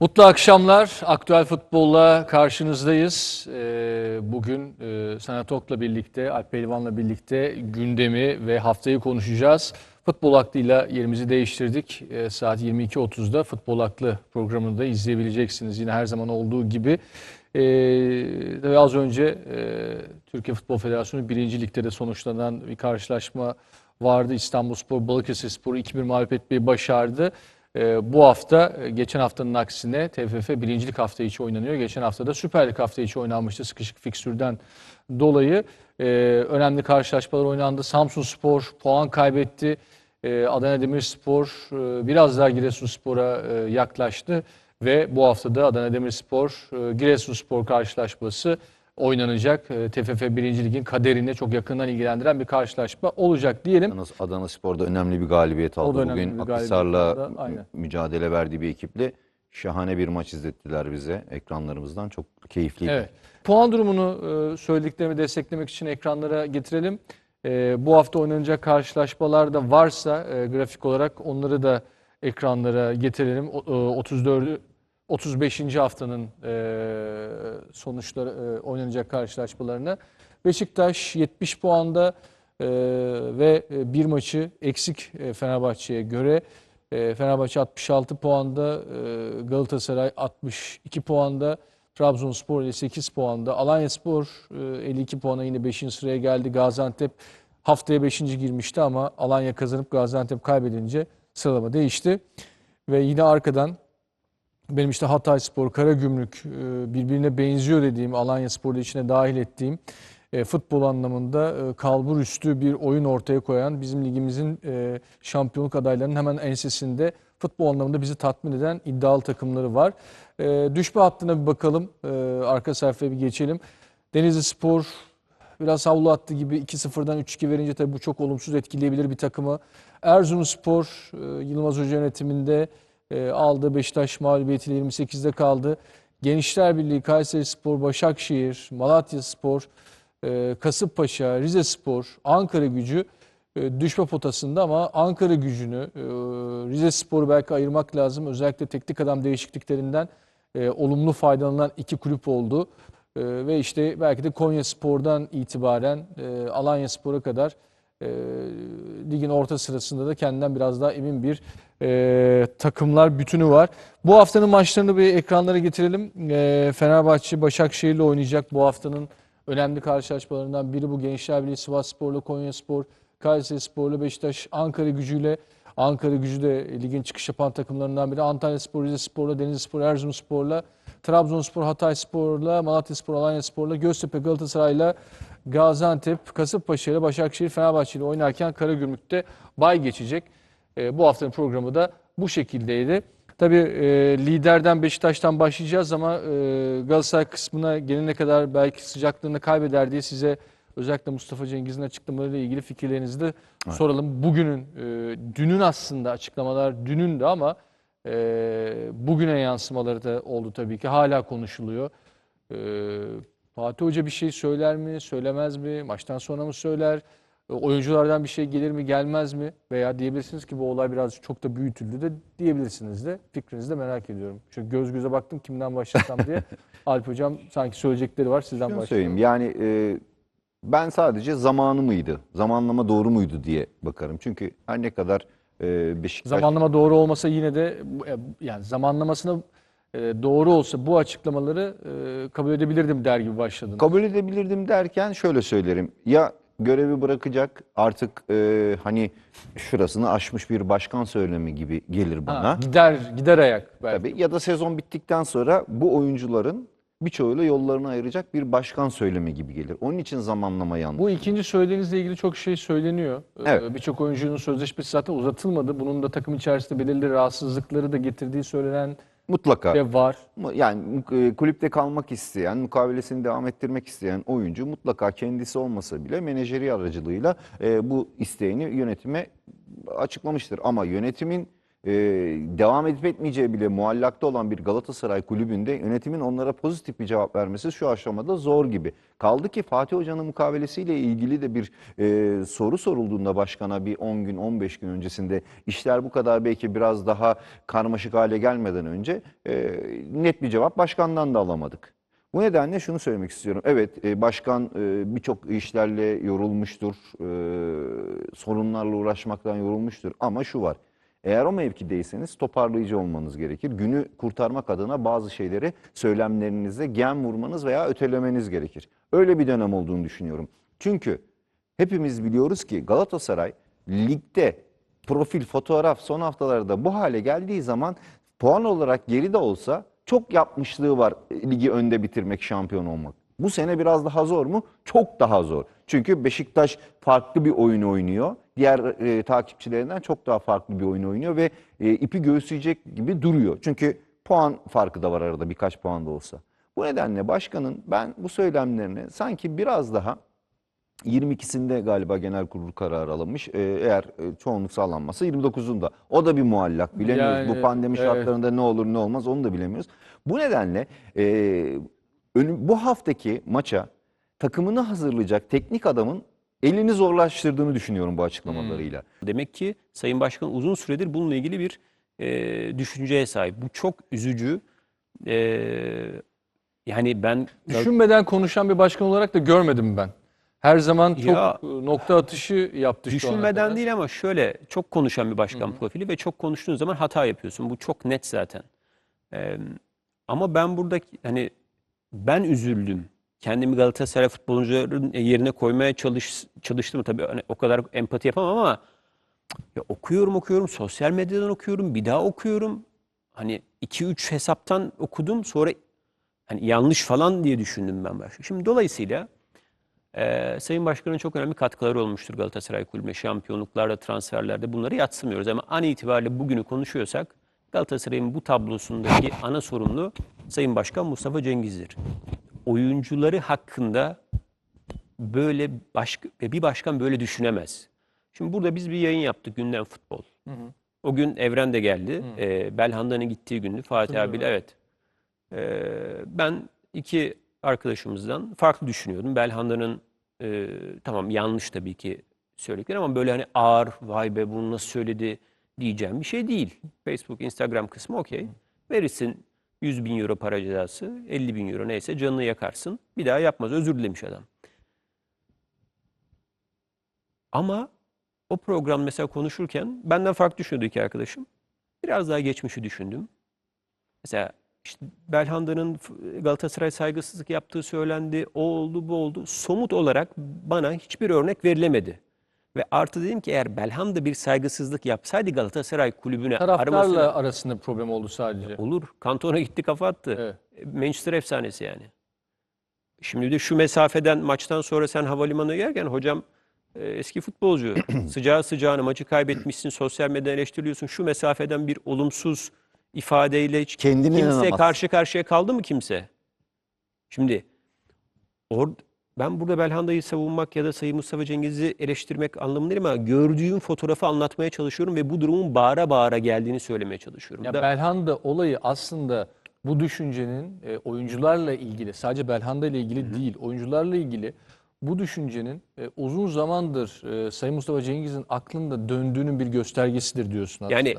Mutlu akşamlar. Aktüel Futbol'la karşınızdayız. Ee, Bugün e, Sanat Ok'la birlikte, Alp Pehlivan'la birlikte gündemi ve haftayı konuşacağız. Futbol aklıyla yerimizi değiştirdik. Ee, Saat 22.30'da Futbol Aklı programını da izleyebileceksiniz. Yine her zaman olduğu gibi. Ee, tabii az önce e, Türkiye Futbol Federasyonu 1. Lig'de de sonuçlanan bir karşılaşma vardı. İstanbulspor Balıkesirspor'u 2-1 mağlup etmeyi başardı. Ee, bu hafta e, geçen haftanın aksine TFF birincilik hafta içi oynanıyor. Geçen hafta da Süper Lig hafta içi oynanmıştı sıkışık fikstürden dolayı. Ee, önemli karşılaşmalar oynandı. Samsun Spor puan kaybetti. Ee, Adana Demirspor e, biraz daha Giresunspor'a e, yaklaştı. Ve bu haftada Adana Demirspor e, Giresunspor karşılaşması oynanacak. E, TFF 1. Lig'in kaderine çok yakından ilgilendiren bir karşılaşma olacak diyelim. Adana, Adana Spor'da önemli bir galibiyet aldı. Bugün Akhisar'la mücadele verdiği bir ekiple şahane bir maç izlettiler bize ekranlarımızdan. Çok keyifliydi. Evet. Puan durumunu e, söylediklerimi desteklemek için ekranlara getirelim. E, bu hafta oynanacak karşılaşmalar da varsa e, grafik olarak onları da ekranlara getirelim. O- e, 34 35. haftanın e, sonuçları e, oynanacak karşılaşmalarına. Beşiktaş 70 puanda e, ve bir maçı eksik e, Fenerbahçe'ye göre. E, Fenerbahçe 66 puanda, e, Galatasaray 62 puanda, Trabzonspor 58 puanda, Alanyaspor e, 52 puana yine 5. sıraya geldi. Gaziantep haftaya 5. girmişti ama Alanya kazanıp Gaziantep kaybedince sıralama değişti. Ve yine arkadan benim işte Hatayspor, Karagümrük e, birbirine benziyor dediğim Alanya Spor'u içine dahil ettiğim e, futbol anlamında e, kalbur üstü bir oyun ortaya koyan bizim ligimizin şampiyonluk adaylarının hemen ensesinde futbol anlamında bizi tatmin eden iddialı takımları var. Düşme hattına bir bakalım. Arka sayfaya bir geçelim. Denizli Spor biraz havlu attı gibi 2-0'dan 3-2 verince tabii bu çok olumsuz etkileyebilir bir takımı. Erzurumspor e, Yılmaz Hoca yönetiminde e, aldı. Beşiktaş mağlubiyetiyle 28'de kaldı. Gençler Birliği, Kayserispor, Başakşehir, Malatyaspor, e, Kasımpaşa, Rizespor, Ankara gücü e, düşme potasında ama Ankara gücünü, e, Rizespor'u belki ayırmak lazım. Özellikle teknik adam değişikliklerinden e, olumlu faydalanan iki kulüp oldu. Ve işte belki de Konya Spor'dan itibaren Alanya Spor'a kadar e, ligin orta sırasında da kendinden biraz daha emin bir e, takımlar bütünü var. Bu haftanın maçlarını bir ekranlara getirelim. E, Fenerbahçe Başakşehir'le oynayacak bu haftanın önemli karşılaşmalarından biri bu. Gençler Birliği Sivasspor'la Konyaspor, Kayserispor'la Beşiktaş, Ankara gücüyle Ankara gücü de ligin çıkış yapan takımlarından biri. Antalyaspor, Rizespor'la, Denizlispor, Erzurumspor'la, Trabzonspor, Hatayspor'la, Malatyaspor, Alanyaspor'la, Göztepe, Galatasaray'la, Gaziantep, Kasımpaşa ile Başakşehir, Fenerbahçe ile oynarken Karagümrük'te bay geçecek. E, bu haftanın programı da bu şekildeydi. Tabii e, liderden Beşiktaş'tan başlayacağız ama e, Galatasaray kısmına gelene kadar belki sıcaklığını kaybeder diye size özellikle Mustafa Cengiz'in açıklamalarıyla ilgili fikirlerinizi de soralım. Bugünün, e, dünün aslında açıklamalar dünün de ama e, bugüne yansımaları da oldu tabii ki. Hala konuşuluyor. E, Fatih Hoca bir şey söyler mi, söylemez mi? Maçtan sonra mı söyler? E, Oyunculardan bir şey gelir mi, gelmez mi? Veya diyebilirsiniz ki bu olay biraz çok da büyütüldü de diyebilirsiniz de. Fikrinizi de merak ediyorum. Çünkü göz göze baktım kimden başlasam diye. Alp Hocam sanki söyleyecekleri var sizden başlayalım. söyleyeyim yani e, ben sadece zamanı mıydı, zamanlama doğru muydu diye bakarım. Çünkü her ne kadar e, Beşiktaş... Zamanlama doğru olmasa yine de e, yani zamanlamasına doğru olsa bu açıklamaları e, kabul edebilirdim der gibi başladın. Kabul edebilirdim derken şöyle söylerim. Ya görevi bırakacak artık e, hani şurasını aşmış bir başkan söylemi gibi gelir bana. Ha, gider gider ayak belki. Tabii. Ya da sezon bittikten sonra bu oyuncuların birçoğuyla yollarını ayıracak bir başkan söylemi gibi gelir. Onun için zamanlama yanlış. Bu ikinci söylediğinizle ilgili çok şey söyleniyor. Ee, Evet. Birçok oyuncunun sözleşmesi zaten uzatılmadı. Bunun da takım içerisinde belirli rahatsızlıkları da getirdiği söylenen Mutlaka. de var. Yani e, kulüpte kalmak isteyen, mukavelesini devam ettirmek isteyen oyuncu mutlaka kendisi olmasa bile menajeri aracılığıyla e, bu isteğini yönetime açıklamıştır. Ama yönetimin e, devam edip etmeyeceği bile muallakta olan bir Galatasaray kulübünde yönetimin onlara pozitif bir cevap vermesi şu aşamada zor gibi. Kaldı ki Fatih Hoca'nın mukavelesiyle ilgili de bir e, soru sorulduğunda başkana bir 10 gün 15 gün öncesinde işler bu kadar belki biraz daha karmaşık hale gelmeden önce e, net bir cevap başkandan da alamadık. Bu nedenle şunu söylemek istiyorum. Evet e, başkan e, birçok işlerle yorulmuştur, e, sorunlarla uğraşmaktan yorulmuştur ama şu var. Eğer o mevkideyseniz toparlayıcı olmanız gerekir. Günü kurtarmak adına bazı şeyleri söylemlerinizde gem vurmanız veya ötelemeniz gerekir. Öyle bir dönem olduğunu düşünüyorum. Çünkü hepimiz biliyoruz ki Galatasaray ligde profil, fotoğraf son haftalarda bu hale geldiği zaman puan olarak geride olsa çok yapmışlığı var e, ligi önde bitirmek, şampiyon olmak. Bu sene biraz daha zor mu? Çok daha zor. Çünkü Beşiktaş farklı bir oyun oynuyor. Diğer e, takipçilerinden çok daha farklı bir oyun oynuyor ve e, ipi göğüsleyecek gibi duruyor. Çünkü puan farkı da var arada birkaç puan da olsa. Bu nedenle başkanın ben bu söylemlerini sanki biraz daha 22'sinde galiba genel kurul kararı alınmış. Ee, eğer e, çoğunluk sağlanmazsa 29'unda. O da bir muallak. Bilemiyoruz. Yani, Bu pandemi evet. şartlarında ne olur ne olmaz onu da bilemiyoruz. Bu nedenle e, önüm- bu haftaki maça takımını hazırlayacak teknik adamın elini zorlaştırdığını düşünüyorum bu açıklamalarıyla. Demek ki Sayın Başkan uzun süredir bununla ilgili bir e, düşünceye sahip. Bu çok üzücü. E, yani ben Düşünmeden konuşan bir başkan olarak da görmedim ben. Her zaman çok Ya- nokta atışı yaptı şu ana düşünmeden değil ama şöyle çok konuşan bir başkan profili ve çok konuştuğun zaman hata yapıyorsun. Bu çok net zaten. E, ama ben buradaki hani ben üzüldüm. Kendimi Galatasaray futbolcuların yerine koymaya çalış, çalıştım tabii. Hani o kadar empati yapamam ama ya okuyorum okuyorum sosyal medyadan okuyorum bir daha okuyorum. Hani 2-3 hesaptan okudum sonra hani yanlış falan diye düşündüm ben başta. Şimdi dolayısıyla e, Sayın Başkan'ın çok önemli katkıları olmuştur Galatasaray Kulübü'ne. Şampiyonluklarda, transferlerde bunları yatsımıyoruz. Ama an itibariyle bugünü konuşuyorsak Galatasaray'ın bu tablosundaki ana sorumlu Sayın Başkan Mustafa Cengiz'dir. Oyuncuları hakkında böyle başka, bir başkan böyle düşünemez. Şimdi burada biz bir yayın yaptık gündem futbol. O gün Evren de geldi. Ee, Belhanda'nın gittiği gündü. Fatih abiyle evet. Ee, ben iki arkadaşımızdan farklı düşünüyordum. Belhanda'nın e, tamam yanlış tabii ki söyledikleri ama böyle hani ağır vay be bunu nasıl söyledi diyeceğim bir şey değil. Facebook, Instagram kısmı okey. Verirsin 100 bin euro para cezası, 50 bin euro neyse canını yakarsın. Bir daha yapmaz. Özür dilemiş adam. Ama o program mesela konuşurken benden farklı düşünüyordu iki arkadaşım. Biraz daha geçmişi düşündüm. Mesela işte Belhanda'nın Galatasaray saygısızlık yaptığı söylendi. O oldu, bu oldu. Somut olarak bana hiçbir örnek verilemedi. Ve artı dedim ki eğer Belhanda bir saygısızlık yapsaydı Galatasaray kulübüne Taraftarla aramasına arasında problem oldu sadece. olur. Kantona gitti kafa attı. Evet. Manchester efsanesi yani. Şimdi bir de şu mesafeden maçtan sonra sen havalimanına gelirken hocam e, eski futbolcu sıcağı sıcağına maçı kaybetmişsin sosyal medyada eleştiriliyorsun. Şu mesafeden bir olumsuz ifadeyle hiç kimse inanamaz. karşı karşıya kaldı mı kimse? Şimdi or, ben burada Belhanda'yı savunmak ya da Sayın Mustafa Cengiz'i eleştirmek anlamında değil ama gördüğüm fotoğrafı anlatmaya çalışıyorum ve bu durumun bağıra bağıra geldiğini söylemeye çalışıyorum. Ya Da- Belhanda olayı aslında bu düşüncenin e, oyuncularla ilgili, sadece Belhanda ile ilgili değil, oyuncularla ilgili bu düşüncenin e, uzun zamandır e, Sayın Mustafa Cengiz'in aklında döndüğünün bir göstergesidir diyorsun aslında. Yani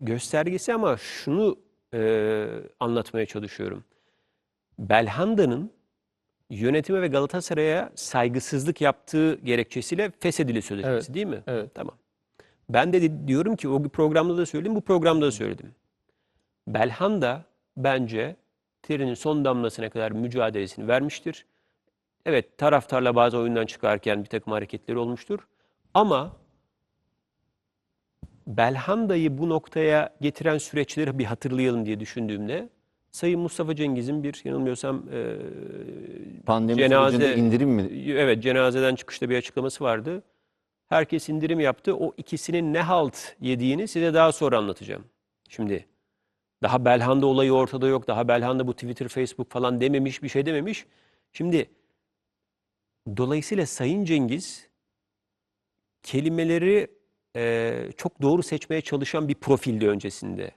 göstergesi ama şunu e, anlatmaya çalışıyorum. Belhanda'nın yönetime ve Galatasaray'a saygısızlık yaptığı gerekçesiyle feshedili sözleşmesi Evet, değil mi? evet. Tamam. Ben de di- diyorum ki o programda da söyledim, bu programda da söyledim. Belhanda bence terinin son damlasına kadar mücadelesini vermiştir. Evet taraftarla bazı oyundan çıkarken bir takım hareketleri olmuştur. Ama Belhanda'yı bu noktaya getiren süreçleri bir hatırlayalım diye düşündüğümde Sayın Mustafa Cengiz'in bir yanılmıyorsam e, Pandemi Cenaze- sürecinde indirim mi? evet cenazeden çıkışta bir açıklaması vardı. Herkes indirim yaptı. O ikisinin ne halt yediğini size daha sonra anlatacağım. Şimdi daha Belhanda olayı ortada yok. Daha Belhanda bu Twitter, Facebook falan dememiş, bir şey dememiş. Şimdi dolayısıyla Sayın Cengiz kelimeleri e, çok doğru seçmeye çalışan bir profildi öncesinde.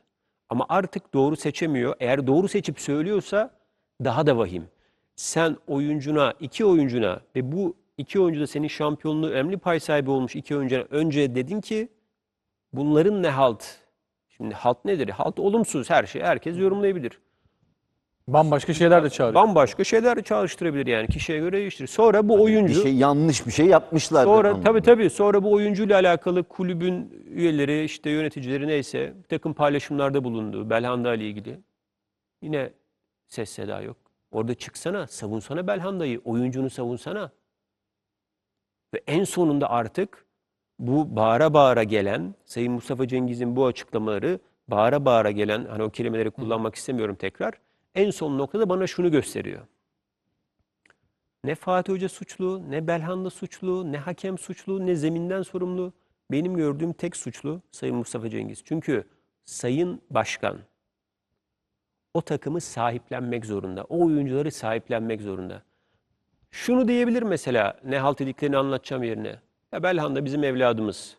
Ama artık doğru seçemiyor. Eğer doğru seçip söylüyorsa daha da vahim. Sen oyuncuna, iki oyuncuna ve bu iki oyuncu da senin şampiyonluğu önemli pay sahibi olmuş iki oyuncuna önce dedin ki bunların ne halt? Şimdi halt nedir? Halt olumsuz her şey. Herkes yorumlayabilir. Bambaşka şeyler de çağırıyor. Bambaşka şeyler çağrıştırabilir yani kişiye göre değiştirir. Sonra bu oyuncu Bir şey yanlış bir şey yapmışlar. Sonra tabii tabii sonra bu oyuncuyla alakalı kulübün üyeleri işte yöneticileri neyse bir takım paylaşımlarda bulundu Belhanda ile ilgili. Yine ses seda yok. Orada çıksana savunsana Belhanda'yı oyuncunu savunsana. Ve en sonunda artık bu bağıra bağıra gelen Sayın Mustafa Cengiz'in bu açıklamaları bağıra bağıra gelen hani o kelimeleri kullanmak istemiyorum tekrar. En son noktada bana şunu gösteriyor. Ne Fatih Hoca suçlu, ne Belhanda suçlu, ne hakem suçlu, ne zeminden sorumlu. Benim gördüğüm tek suçlu Sayın Mustafa Cengiz. Çünkü Sayın Başkan o takımı sahiplenmek zorunda. O oyuncuları sahiplenmek zorunda. Şunu diyebilir mesela ne halt ediklerini anlatacağım yerine. Ya Belhanda bizim evladımız.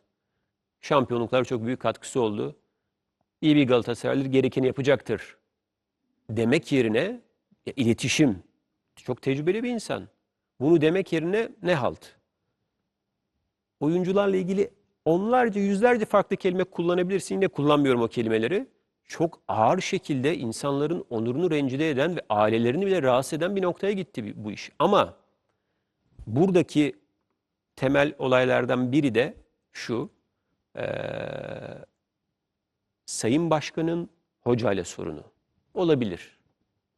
Şampiyonluklara çok büyük katkısı oldu. İyi bir Galatasaraylı gerekeni yapacaktır. Demek yerine ya iletişim. Çok tecrübeli bir insan. Bunu demek yerine ne halt? Oyuncularla ilgili onlarca, yüzlerce farklı kelime kullanabilirsin. Yine kullanmıyorum o kelimeleri. Çok ağır şekilde insanların onurunu rencide eden ve ailelerini bile rahatsız eden bir noktaya gitti bu iş. Ama buradaki temel olaylardan biri de şu. eee, Sayın Başkan'ın hocayla sorunu. Olabilir.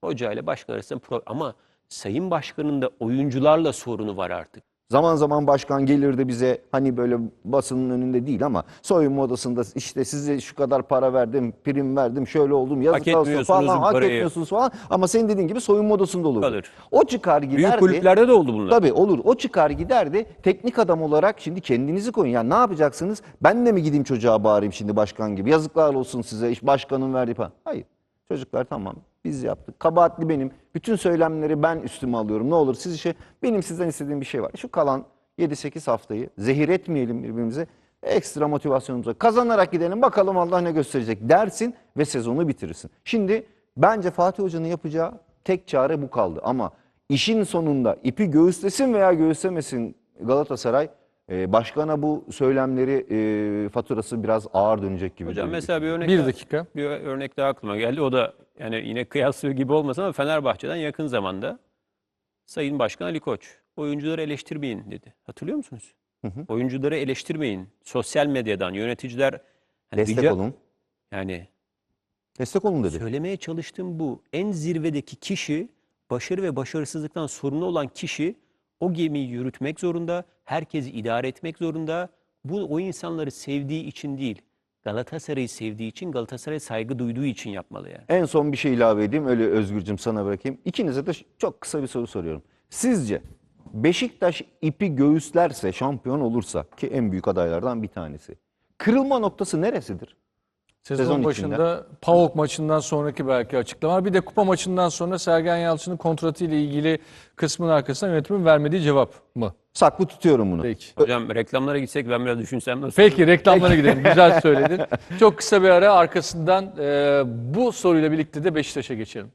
Hoca ile başkan arasında problem. Ama Sayın Başkan'ın da oyuncularla sorunu var artık. Zaman zaman başkan gelir de bize hani böyle basının önünde değil ama soyunma odasında işte size şu kadar para verdim, prim verdim, şöyle oldum, yazık olsun etmiyorsunuz falan, bu hak parayı. etmiyorsunuz falan. Ama senin dediğin gibi soyunma odasında olur. Kalır. O çıkar giderdi. Büyük kulüplerde de oldu bunlar. Tabii olur. O çıkar giderdi. Teknik adam olarak şimdi kendinizi koyun. Yani ne yapacaksınız? Ben de mi gideyim çocuğa bağırayım şimdi başkan gibi? Yazıklar olsun size. İş başkanın verdiği para. Hayır. Çocuklar tamam biz yaptık. Kabahatli benim. Bütün söylemleri ben üstüme alıyorum. Ne olur siz işe benim sizden istediğim bir şey var. Şu kalan 7-8 haftayı zehir etmeyelim birbirimize. Ekstra motivasyonumuza kazanarak gidelim bakalım Allah ne gösterecek dersin ve sezonu bitirirsin. Şimdi bence Fatih Hoca'nın yapacağı tek çare bu kaldı. Ama işin sonunda ipi göğüslesin veya göğüslemesin Galatasaray e, başkana bu söylemleri e, faturası biraz ağır dönecek gibi. Hocam mesela bir örnek Bir daha- dakika. bir örnek daha aklıma geldi. O da yani yine kıyaslıyor gibi olmasın ama Fenerbahçe'den yakın zamanda Sayın Başkan Ali Koç oyuncuları eleştirmeyin dedi. Hatırlıyor musunuz? Oyuncuları eleştirmeyin. Sosyal medyadan yöneticiler hani Destek rica- olun. Yani Destek olun dedi. Söylemeye çalıştığım bu. En zirvedeki kişi, başarı ve başarısızlıktan sorumlu olan kişi o gemiyi yürütmek zorunda, herkesi idare etmek zorunda. Bu o insanları sevdiği için değil, Galatasaray'ı sevdiği için, Galatasaray'a saygı duyduğu için yapmalı yani. En son bir şey ilave edeyim. Öyle Özgürcüm sana bırakayım. İkinize de çok kısa bir soru soruyorum. Sizce Beşiktaş ipi göğüslerse, şampiyon olursa ki en büyük adaylardan bir tanesi. Kırılma noktası neresidir? Sezon, Sezon başında PAOK maçından sonraki belki açıklamalar. Bir de kupa maçından sonra Sergen Yalçın'ın kontratı ile ilgili kısmın arkasından yönetimin vermediği cevap mı? Saklı tutuyorum bunu. Peki. Hocam reklamlara gitsek ben biraz düşünsem nasıl? Peki reklamlara gidelim. Güzel söyledin. Çok kısa bir ara arkasından e, bu soruyla birlikte de Beşiktaş'a geçelim.